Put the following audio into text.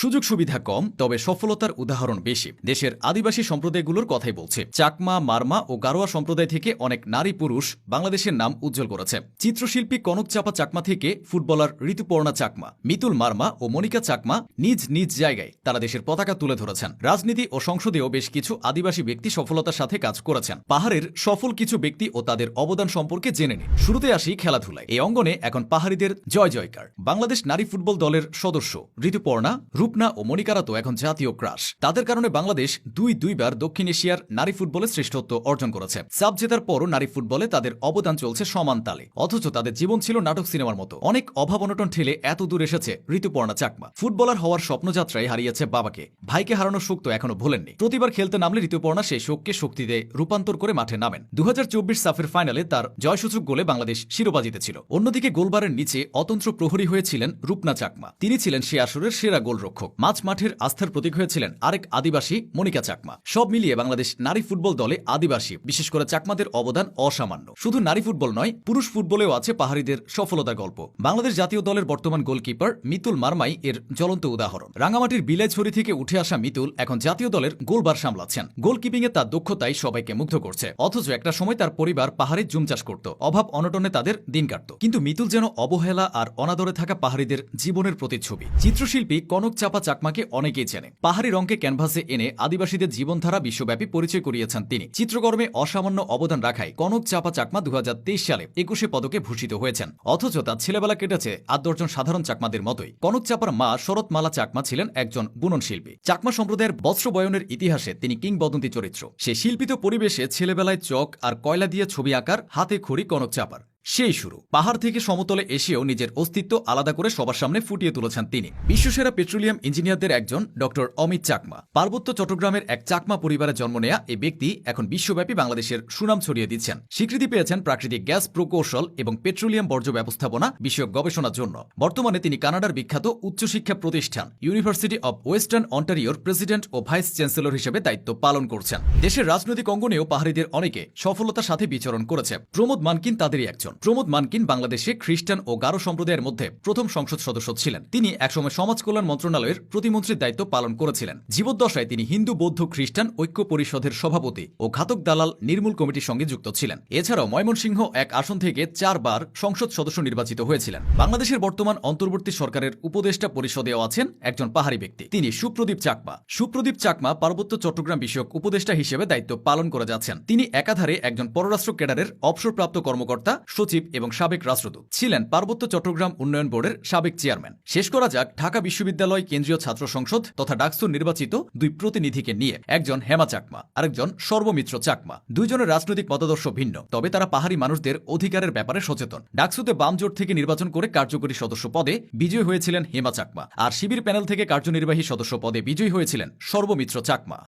সুযোগ সুবিধা কম, তবে সফলতার উদাহরণ বেশি। দেশের আদিবাসী সম্প্রদায়গুলোর কথাই বলছে। চাকমা, মারমা ও গারোয়া সম্প্রদায় থেকে অনেক নারী পুরুষ বাংলাদেশের নাম উজ্জ্বল করেছে। চিত্রশিল্পী কনক চাপা চাকমা থেকে ফুটবলার ঋতুপর্ণা চাকমা, মিতুল মারমা ও মনিকা চাকমা নিজ নিজ জায়গায় তারা দেশের পতাকা তুলে ধরেছেন। রাজনীতি ও সংসদেও বেশ কিছু আদিবাসী ব্যক্তি সফলতার সাথে কাজ করেছেন। পাহাড়ের সফল কিছু ব্যক্তি ও তাদের অবদান সম্পর্কে জেনে নিন। শুরুতে আসি খেলাধুলায়। এই অঙ্গনে এখন পাহাড়িদের জয় জয়কার। বাংলাদেশ নারী ফুটবল দলের সদস্য ঋতুপর্ণা রূপনা ও মনিকারা তো এখন জাতীয় ক্রাশ। তাদের কারণে বাংলাদেশ দুই দুইবার দক্ষিণ এশিয়ার নারী ফুটবলে শ্রেষ্ঠত্ব অর্জন করেছে। সাব জেতার পরও নারী ফুটবলে তাদের অবদান চলছে সমান তালে। অথচ তাদের জীবন ছিল নাটক সিনেমার মতো। অনেক অভাব অনটন ঠেলে এত দূর এসেছে ঋতুপর্ণা চাকমা। ফুটবলার হওয়ার স্বপ্নযাত্রায় হারিয়েছে বাবাকে। ভাইকে হারানোর শোক তো এখনও ভোলেননি। প্রতিবার খেলতে নামলে ঋতুপর্ণা সেই শোককে শক্তিতে রূপান্তর করে মাঠে নামেন। দু হাজার চব্বিশ সাফের ফাইনালে তার জয়সূচক গোলে বাংলাদেশ শিরোপা জিতেছিল। অন্যদিকে গোলবারের নিচে অতন্ত্র প্রহরী হয়েছিলেন রূপনা চাকমা। তিনি ছিলেন সে আসরের সেরা গোলরক্ষক। মাঝ মাঠের আস্থার প্রতীক হয়েছিলেন আরেক আদিবাসী মনিকা চাকমা। সব মিলিয়ে বাংলাদেশ নারী ফুটবল দলে আদিবাসী, বিশেষ করে চাকমাদের অবদান অসামান্য। শুধু নারী ফুটবল নয়, পুরুষ ফুটবলেও আছে পাহাড়িদের সফলতার গল্প। বাংলাদেশ জাতীয় দলের বর্তমান গোলকিপার মিতুল মারমাই এর জ্বলন্ত উদাহরণ। রাঙামাটির বিলাইছড়ি থেকে উঠে আসা মিতুল এখন জাতীয় দলের গোলবার সামলাচ্ছেন। গোলকিপিং এ তার দক্ষতাই সবাইকে মুগ্ধ করছে। অথচ একটা সময় তার পরিবার পাহাড়ে জুম চাষ করত। অভাব অনটনে তাদের দিন কাটত। কিন্তু মিতুল যেন অবহেলা আর অনাদরে থাকা পাহাড়িদের জীবনের প্রতিচ্ছবি। চিত্রশিল্পী কনক চাপা চাকমাকে অনেকেই চেনে। পাহাড়ি রঙকে ক্যানভাসে এনে আদিবাসীদের জীবনধারা বিশ্বব্যাপী পরিচয় করিয়েছেন তিনি। চিত্রকর্মে অসামান্য অবদান রাখায় কনক চাপা চাকমা দু সালে একুশে পদকে ভূষিত হয়েছেন। অথচ তার ছেলেবেলা কেটেছে আট দশজন সাধারণ চাকমাদের মতোই। কনক চাপার মা শরৎমালা চাকমা ছিলেন একজন বুনন শিল্পী। চাকমা সম্প্রদায়ের বস্ত্র বয়নের ইতিহাসে তিনি কিংবদন্তি চরিত্র। সে শিল্পিত পরিবেশে ছেলেবেলায় চক আর কয়লা দিয়ে ছবি আঁকার হাতে খড়ি কনক চাপার। সেই শুরু। পাহাড় থেকে সমতলে এসেও নিজের অস্তিত্ব আলাদা করে সবার সামনে ফুটিয়ে তুলেছেন তিনি। বিশ্বসেরা পেট্রোলিয়াম ইঞ্জিনিয়ারদের একজন ডক্টর অমিত চাকমা। পার্বত্য চট্টগ্রামের এক চাকমা পরিবারে জন্ম নেয়া এই ব্যক্তি এখন বিশ্বব্যাপী বাংলাদেশের সুনাম ছড়িয়ে দিচ্ছেন। স্বীকৃতি পেয়েছেন প্রাকৃতিক গ্যাস প্রকৌশল এবং পেট্রোলিয়াম বর্জ্য ব্যবস্থাপনা বিষয়ক গবেষণার জন্য। বর্তমানে তিনি কানাডার বিখ্যাত উচ্চশিক্ষা প্রতিষ্ঠান ইউনিভার্সিটি অব ওয়েস্টার্ন অন্টারিওর প্রেসিডেন্ট ও ভাইস চ্যান্সেলর হিসেবে দায়িত্ব পালন করছেন। দেশের রাজনৈতিক অঙ্গনেও পাহাড়িদের অনেকে সফলতার সাথে বিচরণ করেছে। প্রমোদ মানকিন তাদেরই একজন। প্রমোদ মানকিন বাংলাদেশে খ্রিস্টান ও গারো সম্প্রদায়ের মধ্যে প্রথম সংসদ সদস্য ছিলেন। তিনি একসময় সমাজ কল্যাণ মন্ত্রণালয়ের প্রতিমন্ত্রীর দায়িত্ব পালন করেছিলেন। জীবদ্দশায় তিনি হিন্দু, বৌদ্ধ, খ্রিস্টান ঐক্য পরিষদের সভাপতি ও ঘাতক দালাল নির্মূল কমিটির সঙ্গে যুক্ত ছিলেন। এছাড়াও ময়মনসিংহ এক আসন থেকে চারবার সংসদ সদস্য নির্বাচিত হয়েছিলেন। বাংলাদেশের বর্তমান অন্তর্বর্তী সরকারের উপদেষ্টা পরিষদেও আছেন একজন পাহাড়ি ব্যক্তি। তিনি সুপ্রদীপ চাকমা। সুপ্রদীপ চাকমা পার্বত্য চট্টগ্রাম বিষয়ক উপদেষ্টা হিসেবে দায়িত্ব পালন করে যাচ্ছেন। তিনি একাধারে একজন পররাষ্ট্র ক্যাডারের অবসরপ্রাপ্ত কর্মকর্তা সচিব এবং সাবেক রাষ্ট্রদূত ছিলেন পার্বত্য চট্টগ্রাম উন্নয়ন বোর্ডের সাবেক চেয়ারম্যান। শেষ করা যাক, ঢাকা বিশ্ববিদ্যালয় কেন্দ্রীয় ছাত্র সংসদ তথা ডাকসুর নির্বাচিত দুই প্রতিনিধিকে নিয়ে একজন হেমা চাকমা, আরেকজন সর্বমিত্র চাকমা। দুইজনের রাজনৈতিক মতাদর্শ ভিন্ন, তবে তারা পাহাড়ি মানুষদের অধিকারের ব্যাপারে সচেতন। ডাকসুতে বাম জোট থেকে নির্বাচন করে কার্যকরী সদস্য পদে বিজয়ী হয়েছিলেন হেমা চাকমা, আর শিবির প্যানেল থেকে কার্যনির্বাহী সদস্য পদে বিজয়ী হয়েছিলেন সর্বমিত্র চাকমা।